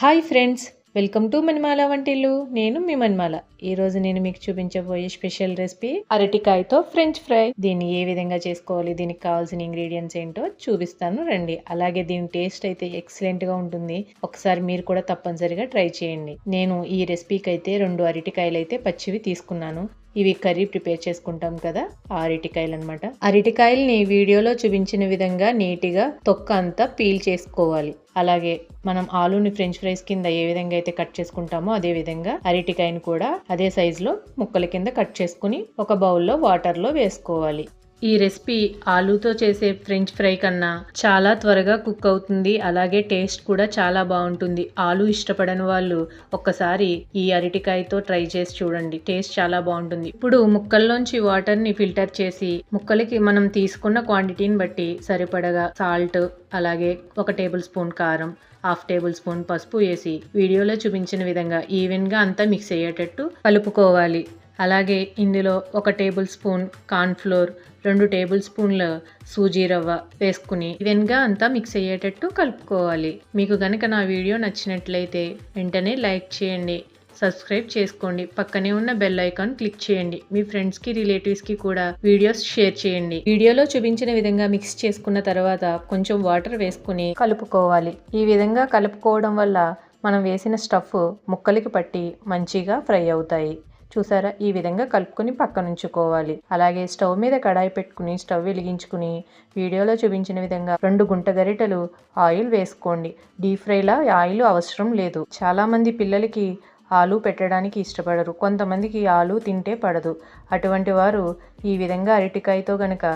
Hi friends welcome to Manimala Vantillu. నేను మీ మణిమాల ఈ రోజు నేను మీకు చూపించబోయే స్పెషల్ రెసిపీ అరటికాయతో ఫ్రెంచ్ ఫ్రై. దీన్ని ఏ విధంగా చేసుకోవాలి దీనికి కావాల్సిన ఇంగ్రీడియంట్స్ ఏంటో చూపిస్తాను రండి. అలాగే దీని టేస్ట్ అయితే ఎక్సలెంట్గా ఉంటుంది. ఒకసారి మీరు కూడా తప్పనిసరిగా ట్రై చేయండి. నేను ఈ రెసిపీకి అయితే రెండు అరటికాయలు అయితే పచ్చివి తీసుకున్నాను. ఇవి కర్రీ ప్రిపేర్ చేసుకుంటాం కదా ఆ అరటికాయలు అనమాట అరటికాయలని వీడియోలో చూపించిన విధంగా నీట్గా తొక్క అంతా పీల్ చేసుకోవాలి. అలాగే మనం ఆలూని ఫ్రెంచ్ ఫ్రైస్ కింద ఏ విధంగా అయితే కట్ చేసుకుంటామో అదే విధంగా అరటికాయని కూడా అదే సైజులో ముక్కల కింద కట్ చేసుకుని ఒక బౌల్లో వాటర్లో వేసుకోవాలి. ఈ రెసిపీ ఆలూతో చేసే ఫ్రెంచ్ ఫ్రై కన్నా చాలా త్వరగా కుక్ అవుతుంది. అలాగే టేస్ట్ కూడా చాలా బాగుంటుంది. ఆలు ఇష్టపడని వాళ్ళు ఒక్కసారి ఈ అరటికాయతో ట్రై చేసి చూడండి. టేస్ట్ చాలా బాగుంటుంది. ఇప్పుడు ముక్కల్లోంచి వాటర్ని ఫిల్టర్ చేసి ముక్కలకి మనం తీసుకున్న క్వాంటిటీని బట్టి సరిపడగా సాల్ట్ అలాగే ఒక టేబుల్ స్పూన్ కారం హాఫ్ టేబుల్ స్పూన్ పసుపు వేసి వీడియోలో చూపించిన విధంగా ఈవెన్గా అంతా మిక్స్ అయ్యేటట్టు కలుపుకోవాలి. అలాగే ఇందులో ఒక టేబుల్ స్పూన్ కార్న్ఫ్లోర్ రెండు టేబుల్ స్పూన్ల సూజీ రవ్వ వేసుకుని ఈవెన్గా అంతా మిక్స్ అయ్యేటట్టు కలుపుకోవాలి. మీకు కనుక నా వీడియో నచ్చినట్లయితే వెంటనే లైక్ చేయండి సబ్స్క్రైబ్ చేసుకోండి పక్కనే ఉన్న బెల్ ఐకాన్ క్లిక్ చేయండి మీ ఫ్రెండ్స్కి రిలేటివ్స్కి కూడా వీడియోస్ షేర్ చేయండి. వీడియోలో చూపించిన విధంగా మిక్స్ చేసుకున్న తర్వాత కొంచెం వాటర్ వేసుకుని కలుపుకోవాలి. ఈ విధంగా కలుపుకోవడం వల్ల మనం వేసిన స్టఫ్ ముక్కలకి పట్టి మంచిగా ఫ్రై అవుతాయి. చూసారా? ఈ విధంగా కలుపుకొని పక్కనుంచుకోవాలి అలాగే స్టవ్ మీద కడాయి పెట్టుకుని స్టవ్ వెలిగించుకుని వీడియోలో చూపించిన విధంగా రెండు గుంట గరిటెలు ఆయిల్ వేసుకోండి. డీప్ ఫ్రైలా ఆయిల్ అవసరం లేదు. చాలామంది పిల్లలకి ఆలు పెట్టడానికి ఇష్టపడరు. కొంతమందికి ఆలు తింటే పడదు. అటువంటి వారు ఈ విధంగా అరటికాయతో గనక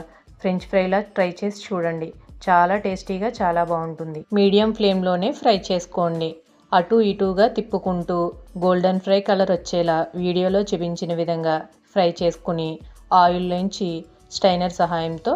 ఫ్రెంచ్ ఫ్రైలా ట్రై చేసి చూడండి. చాలా టేస్టీగా చాలా బాగుంటుంది. మీడియం ఫ్లేమ్లోనే ఫ్రై చేసుకోండి. అటు ఇటుగా తిప్పుకుంటూ గోల్డెన్ ఫ్రై కలర్ వచ్చేలా వీడియోలో చూపించిన విధంగా ఫ్రై చేసుకుని ఆయిల్ నుంచి స్టైనర్ సహాయంతో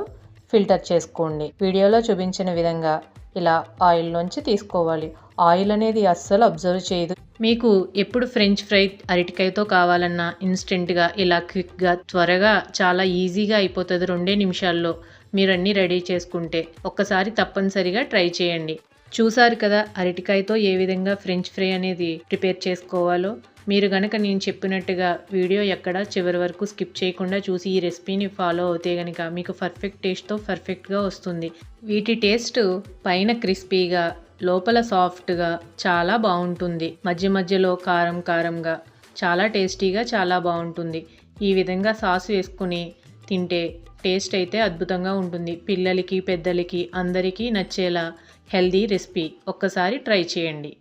ఫిల్టర్ చేసుకోండి. వీడియోలో చూపించిన విధంగా ఇలా ఆయిల్లోంచి తీసుకోవాలి. ఆయిల్ అనేది అస్సలు అబ్జర్వ్ చేయదు. మీకు ఎప్పుడు ఫ్రెంచ్ ఫ్రై అరటికాయతో కావాలన్నా ఇన్స్టెంట్గా ఇలా క్విక్గా త్వరగా చాలా ఈజీగా అయిపోతుంది రెండే నిమిషాల్లో. మీరు అన్నీ రెడీ చేసుకుంటే ఒక్కసారి తప్పనిసరిగా ట్రై చేయండి. చూశారు కదా అరటికాయతో ఏ విధంగా ఫ్రెంచ్ ఫ్రై అనేది ప్రిపేర్ చేసుకోవాలో? మీరు గనక నేను చెప్పినట్టుగా వీడియో ఎక్కడ చివరి వరకు స్కిప్ చేయకుండా చూసి ఈ రెసిపీని ఫాలో అవుతే గనక మీకు పర్ఫెక్ట్ టేస్ట్తో పర్ఫెక్ట్గా వస్తుంది. వీటి టేస్ట్ పైన క్రిస్పీగా లోపల సాఫ్ట్గా చాలా బాగుంటుంది. మధ్య మధ్యలో కారం కారంగా చాలా టేస్టీగా చాలా బాగుంటుంది. ఈ విధంగా సాస్ వేసుకుని తింటే టేస్ట్ అయితే అద్భుతంగా ఉంటుంది. పిల్లలకి పెద్దలకి అందరికీ నచ్చేలా హెల్దీ రెసిపీ ఒక్కసారి ట్రై చేయండి.